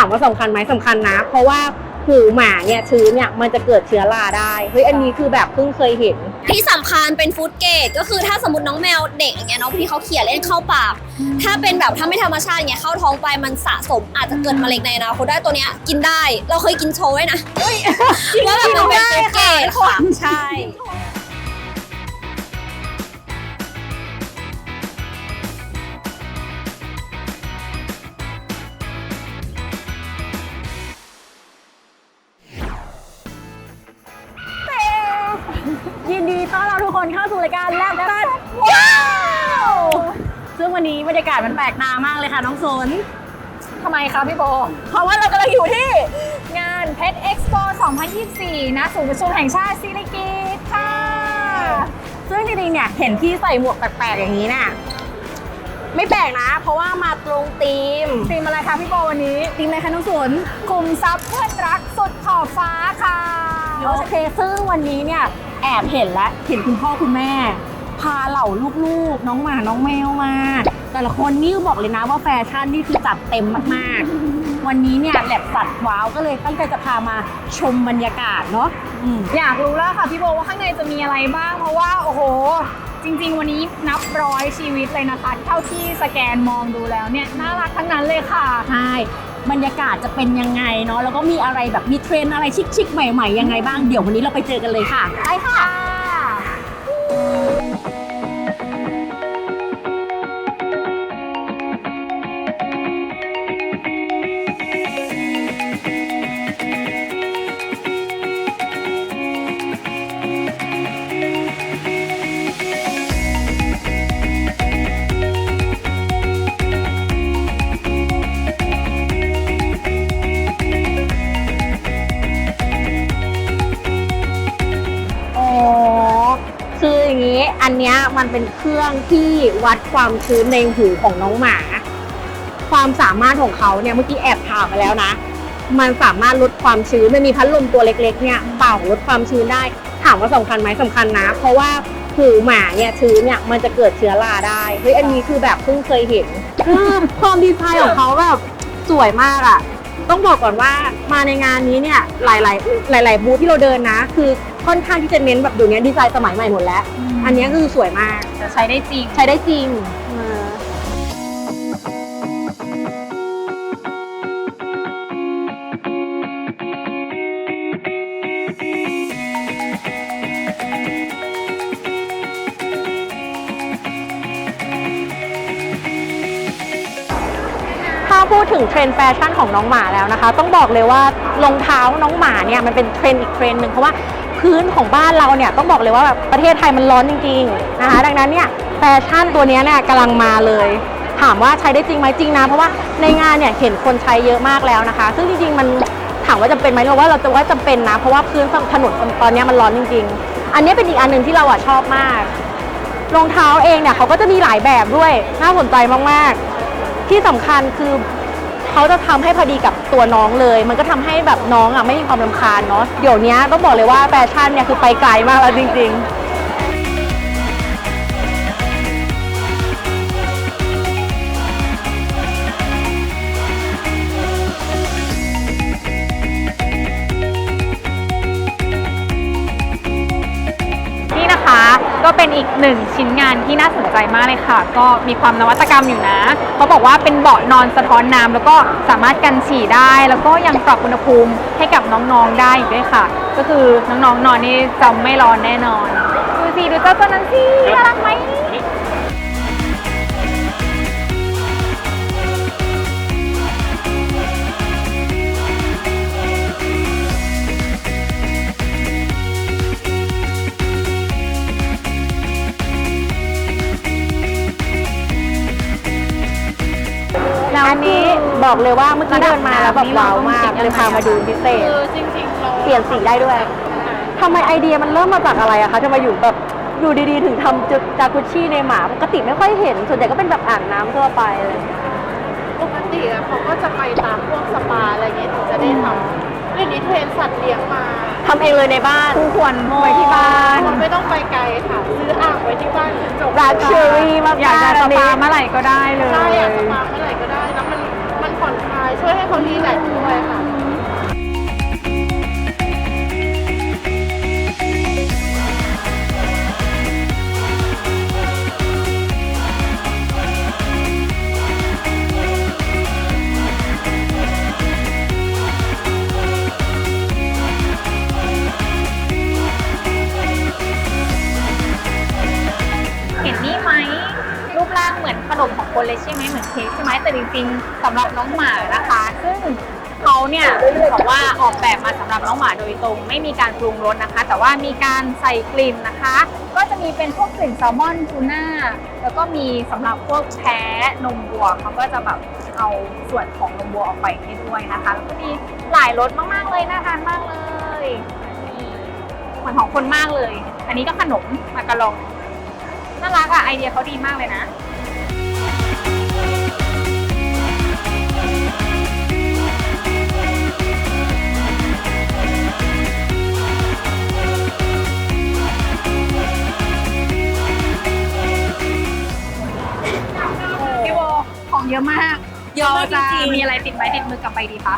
ามว่าสำคัญไหมสำคัญนะ เพราะว่าหูหมาเนี่ยชื้นเนี่ยมันจะเกิดเชื้อราได้เฮ้ยอันนี้คือแบบเพิ่งเคยเห็น ที่สำคัญเป็นฟู้ดเกรดก็คือถ้าสมมติน้องแมวเด็กอย่างเงี้ยเน้องที่เขาเขี่ยเล่นเข้าปาก ถ้าเป็นแบบถ้าไม่ธรรมชาติเงี้ยเข้าท้องไปมันสะสมอาจจะเกิดมะเร็งในอนาคตได้ตัวเนี้ยกินได้เราเคยกินโชว์ไว้นะว่าแบบมันเป็นฟู้ดเกรดค่ะใช่ คนเข้าสู่รายการแลบตัดว้าวซึ่งวันนี้บรรยากาศมันแปลกตามากเลยค่ะน้องสนทำไมคะพี่โบ เพราะว่าเรากำลังอยู่ที่ งานเพชรเอ็กซ์โป2024 นะศูนย์ประชุมแห่งชาติศิริกิติ์ค่ะ ซึ่งจริงๆเนี่ยเห็นพี่ใส่หมวกแปลกๆอย่างนี้น่ะไม่แปลกนะ เพราะว่ามาตรงธีมธีมอะไรคะพี่โบวันนี้ธีมอะไรคะน้องสนกลุ่มซับเพื่อนรักสุดขอบฟ้าค่ะโอเคซึ่งวันนี้เนี่ย แอบเห็นแล้วเห็นคุณพ่อคุณแม่ พาเหล่าลูกๆ น้องหมาน้องแมวมา แต่ละคนนี่บอกเลยนะว่าแฟชั่นนี่คือจัดเต็มมากๆ วันนี้เนี่ยแลบสัตว์ว้าวก็เลยตั้งใจจะพามาชมบรรยากาศเนาะอืมอยากรู้แล้วค่ะพี่โบว่าข้างในจะมีอะไรบ้างเพราะว่าโอ้โห จริง ๆ วันนี้นับร้อยชีวิตเลยนะคะ เท่าที่สแกนมองดูแล้วเนี่ยน่ารักทั้งนั้นเลยค่ะใช่ บรรยากาศจะเป็นยังไงเนาะแล้วก็มีอะไรแบบมีเทรนอะไรชิคๆใหม่ๆยังไงบ้างเดี๋ยววันนี้เราไปเจอกันเลยค่ะไปค่ะ มันเป็นเครื่องที่วัดความชื้นในหูของน้องหมา ความสามารถของเขาเนี่ยเมื่อกี้แอบถามมาแล้วนะ มันสามารถลดความชื้นมันมีพัดลมตัวเล็ก ๆ เนี่ยเป่าลดความชื้นได้ ถามว่าสำคัญไหมสำคัญนะ เพราะว่าหูหมาเนี่ยชื้นเนี่ยมันจะเกิดเชื้อราได้เฮ้ยอันนี้คือแบบเพิ่งเคยเห็นคือความดีไซน์ของเขาแบบสวยมากอะต้องบอกก่อนว่ามาในงานนี้เนี่ยหลาย ๆ หลาย ๆ บูธที่เราเดินนะ คือ ค่อนข้างที่จะเน้นแบบเดี๋ยวนี้ดีไซน์สมัยใหม่หมดแล้ว อันนี้คือสวยมากจะใช้ได้จริง ใช้ได้จริงเออถ้าพูดถึงเทรนด์แฟชั่นของน้องหมาแล้วนะคะ ต้องบอกเลยว่ารองเท้าน้องหมาเนี่ยมันเป็นเทรนด์อีกเทรนด์หนึ่งเพราะว่า พื้นของบ้านเราเนี่ยต้องบอกเลยว่าแบบประเทศไทยมันร้อนจริงๆนะคะดังนั้นเนี่ยแฟชั่นตัวนี้เนี่ยกำลังมาเลย ถามว่าใช้ได้จริงไหมจริงนะเพราะว่าในงานเนี่ยเห็นคนใช้เยอะมากแล้วนะคะ ซึ่งจริงๆมันถามว่าจำเป็นไหมเราว่าเราจะว่าจำเป็นนะ เพราะว่าพื้นถนนตอนนี้มันร้อนจริง ๆ อันนี้เป็นอีกอันหนึ่งที่เราอะชอบมากรองเท้าเองเนี่ยเขาก็จะมีหลายแบบด้วยน่าสนใจมากๆ ที่สำคัญคือ เขาจะทำให้พอดีกับตัวน้องเลย มันก็ทำให้แบบน้องอะไม่มีความลำคาญเนาะเดี๋ยวนี้ต้องบอกเลยว่าแฟชั่นเนี่ยคือไปไกลมากแล้วจริง ๆ เป็นอีกหนึ่งชิ้นงานที่น่าสนใจมากเลยค่ะ ก็มีความนวัตกรรมอยู่นะเขาบอกว่าเป็นเบาะนอนสะท้อนน้ำแล้วก็สามารถกันฉี่ได้ แล้วก็ยังปรับอุณหภูมิให้กับน้องๆได้อีกด้วยค่ะ ก็คือน้องๆนอนนี่จะไม่ร้อนแน่นอน ดูสิดูเจ้าตัวนั้นสิน่ารักไหม แล้วอันนี้บอกเลยว่าเมื่อกี้เดินมาแล้วแบบว้าวมากเลยพามาดูพิเศษ คือจริงๆเราเปลี่ยนสีได้ด้วย ทำไมไอเดียมันเริ่มมาจากอะไรอะคะทำไมอยู่แบบอยู่ดีๆ ถึงทำจุดจากุชชี่ในหมาปกติไม่ค่อยเห็น ส่วนใหญ่ก็เป็นแบบอ่างน้ำทั่วไปเลย ปกติอะเขาก็จะไปตามพวกสปาอะไรเงี้ยถึงจะได้ทำเรื่องนี้เทรนสัตว์เลี้ยงมา ทำเองเลยในบ้านคู่ควรไว้ที่บ้านเรา ไม่ต้องไปไกลค่ะ ซื้ออ่างไว้ที่บ้านคือจบรักเชอรี่มากๆอยากจะสอันนี้ปาเมื่อไหร่ก็ได้เลย ใช่อะสปาเมื่อไหร่ก็ได้แล้วมันมันผ่อนคลายช่วยให้เขารีแลกซ์ด้วยค่ะ ค้กใช่ไหมแต่จริงๆสำหรับน้องหมานะคะ ซึ่งเขาเนี่ยบอกว่าออกแบบมาสำหรับน้องหมาโดยตรง ไม่มีการปรุงรสนะคะ แต่ว่ามีการใส่กลิ่นนะคะ ก็จะมีเป็นพวกกลิ่นแซลมอนทูน่าแล้วก็มีสำหรับพวกแพ้นมวัวเขาก็จะแบบเอาส่วนของนมวัวออกไปให้ด้วยนะคะแล้วก็มีหลายรสมากๆเลยน่าทานมากเลยนี่เหมือนของคนมากเลย อันนี้ก็ขนมมากระลองน่ารักอะไอเดียเขาดีมากเลยนะ ยอะมากจะจริงๆมีอะไรติดไม้ติดมือกลับไปดีคะ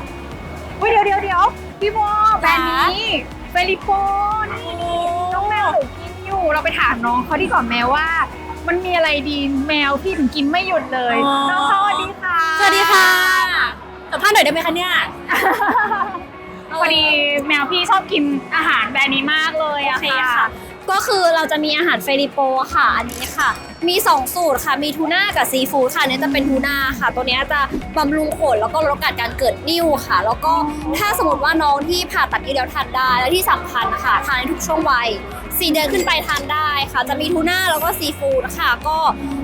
อุ้ยเดี๋ยวเดี๋ยวเดี๋ยวพี่โบแบรนด์นี้เฟลิโปนี่น้องแมวหนูกินอยู่เราไปถามน้องเขาดีกว่าแมวว่า มันมีอะไรดีแมวพี่ถึงกินไม่หยุดเลยอ๋อ น้องสวัสดีค่ะสวัสดีค่ะสัมภาษณ์หน่อยได้ไหมคะเนี่ยพอดีแมวพี่ชอบกินอาหารแบรนด์นี้มากเลยโออะเคค่ะ ค่ะ ก็คือเราจะมีอาหารเฟริโปค่ะอันนี้ค่ะ มี 2 สูตรค่ะ มีทูน่ากับซีฟู้ดค่ะอันนี้จะเป็นทูน่าค่ะ ตัวเนี้ยจะบำรุงขนแล้วก็ลดโอกาสการเกิดนิ่วค่ะ แล้วก็ถ้าสมมติว่าน้องที่ผ่าตัดนิ้วแล้วทานได้ และที่สำคัญค่ะทานในทุกช่วงวัยสี่เดือนขึ้นไปทานได้ค่ะ จะมีทูน่าแล้วก็ซีฟู้ดค่ะ ก็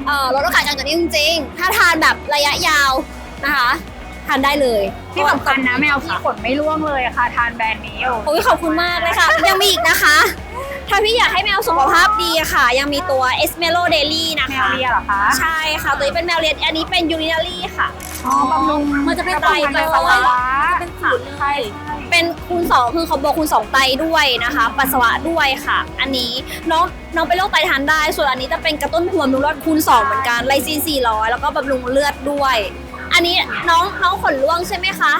เอ่อลดโอกาสการเกิดนิ่วจริงๆถ้าทานแบบระยะยาวนะคะทานได้เลยที่สำคัญนะแมวพี่ขนไม่ร่วงเลยอะค่ะ ทานแบรนด์นี้อยู่โอ้ยขอบคุณมากเลยค่ะ ยังมีอีกนะคะถ้า พี่อยากให้แมวสุขภาพดีอะค่ะ ยังมีตัว e s m e l o Daily นะแมคะวเลียเหรอคะใช่ค่ะ ตัวนี้เป็นแมวเลียนอันนี้เป็น urinary ค่ะ อ๋อบำรุงมันจะเป็นกรไตภายในเลยสาวะเป็นสูตรเลยเป็นคูณ2คือคอมโบคูณ2ไตด้วยนะคะ ปัสสาวะด้วยค่ะ อันนี้น้องน้องเป็นโรคไตทานได้ ส่วนอันนี้จะเป็นกระตุ้นพวมรุงเลือดคูณ2เหมือนกันไลซีน400 แล้วก็บำรุงเลือดด้วย อันนี้น้องน้องขนร่วงใช่ไหมคะ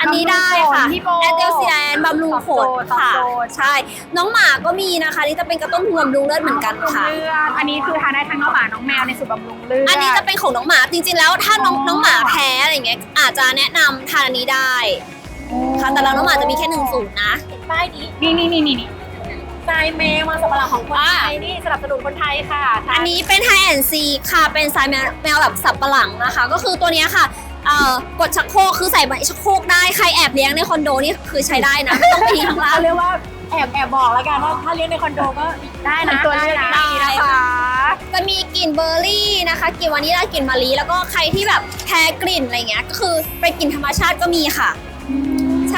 อันนี้ได้ค่ะบำรุงขนพี่โบแอนเดลเซียนบำรุงขนตอบค่ะโจทย์ ใช่ น้องหมาก็มีนะคะ นี่จะเป็นกระตุ้นพวมรุงเลือดเหมือนกันบำรุงค่ะ เลือดอันนี้คือทานได้ทั้งน้องหมาน้องแมวในสูตรบำรุงเลือด อันนี้จะเป็นของน้องหมาจริงๆแล้วถ้าน้องอ๋อ น้องหมาแพ้อะไรอย่างเงี้ยอาจจะแนะนำทานอันนี้ได้ค่ะแต่เราน้องหมาจะมีแค่หนึ่งสูตรนะ ป้ายนี้นี่นี่นี่นี่นี่ทรายเมย์มาสับปะหลังของคนอ่าไทยนี่สนับสนุนคนไทยค่ะอันนี้เป็นไฮแอนซีค่ะ เป็นสายแมวแมวแบบสับปะหลังนะคะ ก็คือตัวเนี้ยค่ะ เอ่อกดชักโครกคือใส่ใบชักโครกได้ใครแอบเลี้ยงในคอนโดนี่คือใช้ได้นะไม่ต้องไปทิ้งข้างล่าง เขาเรียกว่าแอบแอบบอกแล้วกันว่าถ้าเลี้ยงในคอนโดก็ได้เป็นะนตัวเลือกได้ที่ดีนะคะ จะมีกลิ่นเบอร์รี่นะคะกลิ่นวานิลลากลิ่นมะลิแล้วก็ใครที่แบบแพ้กลิ่นอะไรเงี้ยก็คือเป็นกลิ่นธรรมชาติก็มีค่ะใ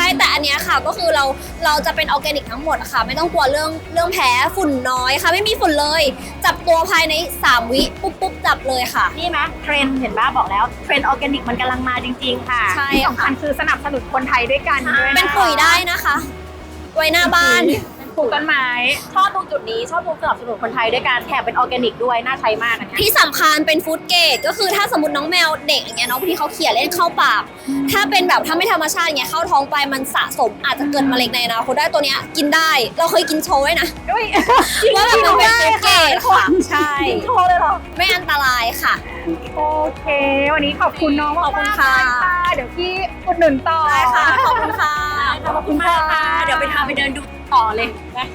ช่แต่อันเนี้ยค่ะก็คือเราเราจะเป็นออร์แกนิกทั้งหมดอะค่ะ ไม่ต้องกลัวเรื่องเรื่องแพ้ฝุ่นน้อยค่ะ ไม่มีฝุ่นเลย จับตัวภายใน 3 วิปุ๊บปุ๊บจับเลยค่ะ นี่ไหมเทรนด์เห็นบ้าบอกแล้วเทรนด์ออร์แกนิกมันกำลังมาจริง ๆ ค่ะใช่ที่สำคัค่ะญคือสนับสนุนคนไทยด้วยกันด้วยะเป็นปุ๋ยได้นะคะ ไว้หน้าบ้าน ปลูกต้นไม้ชอบตรงจุดนี้ชอบตรงสนับสนุนคนไทยด้วยการแถมเป็นออร์แกนิกด้วยน่าใช้มากอันเนี้ย ที่สำคัญเป็นฟู้ดเกรดก็คือถ้าสมมติน้องแมวเด็กอย่างเงี้ยน้องบางทีเขาเขี่ยเล่นเข้าปาก ถ้าเป็นแบบถ้าไม่ธรรมชาติอย่างเงี้ยเข้าท้องไปมันสะสมอาจจะเกิดมะเร็งในอนาคตได้ตัวเนี้ยกินได้เราเคยกินโชว์ไว้นะ ด้วยว่าแบบมันเป็นฟู้ดเกรดค่ะใช่โชว์เลยเหรอ ไม่อันตรายค่ะ โอเค วันนี้ขอบคุณน้องมากขอบคุณๆค่ะ เลยค่ะเดี๋ยวพี่อุดหนุนต่อได้ค่ะขอบคุณค่ะ ขอบคุณมากค่ะ เดี๋ยวไปทาไปเดินดูต่อเลยนะ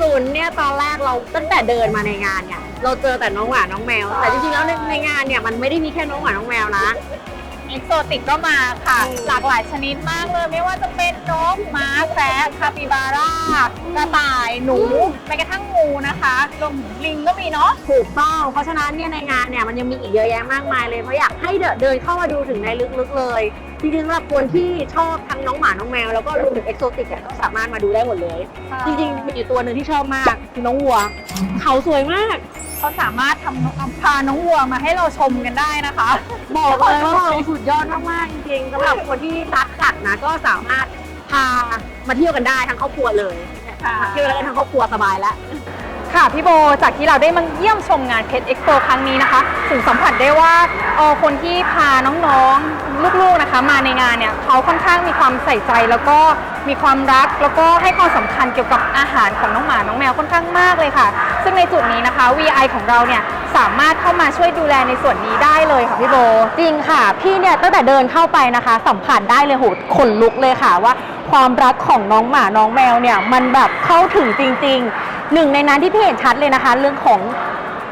ศูนย์เนี่ยตอนแรกเราตั้งแต่เดินมาในงานเนี่ย เราเจอแต่น้องหมาน้องแมว แต่จริงๆแล้วในในงานเนี่ยมันไม่ได้มีแค่น้องหมาน้องแมวนะ เอ็กโซติกก็มาค่ะ หลากหลายชนิดมากเลย ไม่ว่าจะเป็นนกม้าแคระคาปิบาร่ากระต่ายหนูแม้กระทั่งงูนะคะรวมถึงลิงก็มีเนาะถูกต้อง เพราะฉะนั้นเนี่ยในงานเนี่ยมันยังมีอีกเยอะแยะมากมายเลยเพราะอยากให้เดินเดินเข้ามาดูถึงในลึกๆเลยจริงๆสำหรับคนที่ชอบทั้งน้องหมา น้องแมว แล้วก็รวมถึงเอกโซติกก็สามารถมาดูได้หมดเลย จริงๆมีอยู่ตัวหนึ่งที่ชอบมากคือน้องวัว เขาสวยมาก เขาสามารถทำนกพาน้องวัวมาให้เราชมกันได้นะคะ บอกเลยว่าเราสุดยอดมากๆจริงๆสำหรับคนที่รักสัตว์นะก็สามารถพามาเที่ยวกันได้ทั้งครอบครัวเลยค่ะมาเที่ยวแล้วก็ทั้งครอบครัวสบายแล้ว ค่ะพี่โบจากที่เราได้มาเยี่ยมชมงานเพชรเอ็กโปครั้งนี้นะคะถึงสัมผัสได้ว่าเออคนที่พาน้องๆลูกๆนะคะ มาในงานเนี่ยเขาค่อนข้างมีความใส่ใจแล้วก็มีความรักแล้วก็ให้ความสำคัญเกี่ยวกับอาหารของน้องหมาน้องแมวค่อนข้างมากเลยค่ะ ซึ่งในจุดนี้นะคะ VI ของเราเนี่ยสามารถเข้ามาช่วยดูแลในส่วนนี้ได้เลยค่ะพี่โบ จริงค่ะ พี่เนี่ยตั้งแต่เดินเข้าไปนะคะ สัมผัสได้เลยโหขนลุกเลยค่ะว่า ความรักของน้องหมาน้องแมวเนี่ยมันแบบเข้าถึงจริง ๆ หนึ่งในนั้นที่พี่เห็นชัดเลยนะคะ เรื่องของ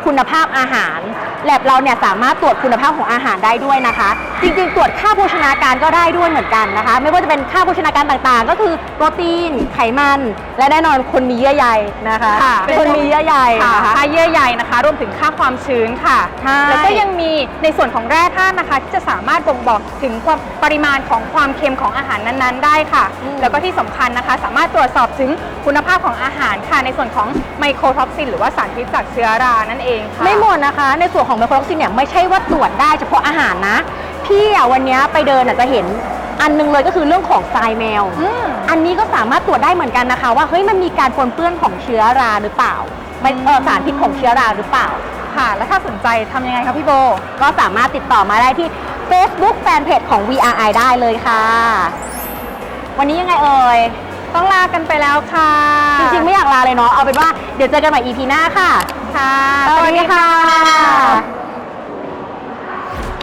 คุณภาพอาหาร แลบเราเนี่ยสามารถตรวจคุณภาพของอาหารได้ด้วยนะคะ จริงๆ ตรวจค่าโภชนาการก็ได้ด้วยเหมือนกันนะคะ ไม่ว่าจะเป็นค่าโภชนาการต่างๆ ก็คือโปรตีน ไขมัน และแน่นอนคนมีเยื่อใยนะคะค่ะคนมีเยื่อใยค่ะนะคะ ค่าเยื่อใยนะคะ รวมถึงค่าความชื้นค่ะ ใช่ แล้วก็ยังมีในส่วนของแร่ธาตุนะคะ ที่จะสามารถบ่งบอกถึงความปริมาณของความเค็มของอาหารนั้นๆ ได้ค่ะแล้วก็ที่สำคัญนะคะ สามารถตรวจสอบถึงคุณภาพของอาหารค่ะ ในส่วนของไมโครท็อกซินหรือว่าสารพิษจากเชื้อรานั่นเองค่ะ ไม่หมดนะคะ ในส่วนของไมโครท็อกซินเนี่ยไม่ใช่ว่าตรวจได้เฉพาะอาหารนะ พี่อะวันเนี้ยไปเดินอะจะเห็นอันหนึงเลยก็คือเรื่องของทรายแมวอืมอันนี้ก็สามารถตรวจได้เหมือนกันนะคะ ว่าเฮ้ยมันมีการปนเปื้อนของเชื้อราหรือเปล่าไม่เออสารพิษของเชื้อราหรือเปล่า ค่ะ แล้วถ้าสนใจทำยังไงคะพี่โบ ก็สามารถติดต่อมาได้ที่ Facebook Fanpage ของ VRI ได้เลยค่ะ วันนี้ยังไงเอ่ย ต้องลากันไปแล้วค่ะ จริงๆ ไม่อยากลาเลยเนาะ เอาเป็นว่าเดี๋ยวเจอกันใหม่ EP หน้าค่ะ ค่ะ สวัสดีค่ะ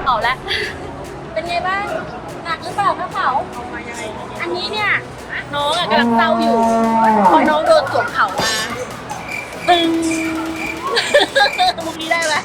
เอาละเป็นไงบ้าง หนักหรือเปล่าข้าวเผาอันนี้เนี่ยน้องอะกำลังเศร้าอยู่พอน้องโดนสวมเข่ามาตึงมุกนี้ได้ไหม